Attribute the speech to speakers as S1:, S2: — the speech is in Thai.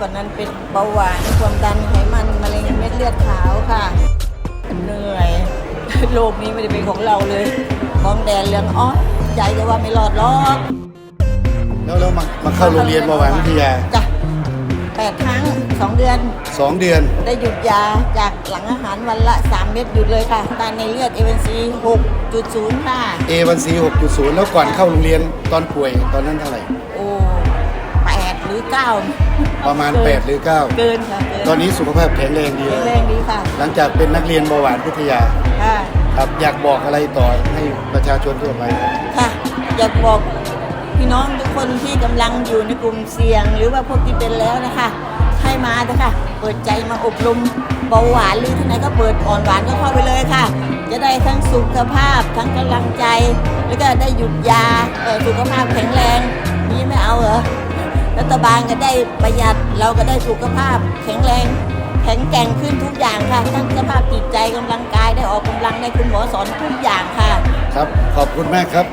S1: ก่อนนั้นเป็นเบาหวานความดันไขมันมะเร็งเม็ดเลือดขาวค่ะ เหนื่อย โลกนี้ไม่ได้เป็นของเราเลยท้องแดนเรื่องอ้อยใจจะว่าไม่รอดหรอก
S2: แล้วแล้วมามาเข้าโรงเรียนเบาหวานวิทยา
S1: จ้ะแปดครั้งสองเดือน
S2: 2เดือน
S1: ได้หยุดยาจากหลังอาหารวันละ 3 เม็ดหยุดเลยค่ะตานในเลือดเอเวนซี6.0 ค่ะ
S2: A1C 6.0 แล้วก่อนเข้าโรงเรียนตอนป่วยตอนนั้นเท่าไหร่
S1: โอ้แป ดหรือ9
S2: ประมาณ8หรือ
S1: เกินค่ะเกิน
S2: 9ตอนนี้สุขภาพแข็งแรงดี
S1: แข็
S2: เล
S1: ง
S2: ย
S1: แรงดีค่ะ
S2: หลังจากเป็นนักเรียนเบาหวานวิทยา
S1: ค่ะ
S2: ครับอยากบอกอะไรต่อให้ประชาชนทั่วไป
S1: ค่ะอยากบอกพี่น้องทุกคนที่กำลังอยู่ในกลุ่มเสี่ยง หรือว่าพวกที่เป็นแล้วนะคะ ให้มาเถอะค่ะ เปิดใจมาอบรมเบาหวานหรือที่ไหนก็เปิดอ่อนหวานก็เข้าไปเลยค่ะ จะได้ทั้งสุขภาพทั้งกำลังใจ แล้วก็ได้หยุดยาเอ่อสุขภาพแข็งแรง บาลก็ได้ประหยัดเราก็ได้สุขภาพ แข็งแรง แข็งแกร่งขึ้นทุกอย่างค่ะทั้งสภาพจิตใจกำลังกายได้ออกกำลังได้คุณหมอสอนทุกอย่างค่ะ
S2: ครับขอบคุณมากครับ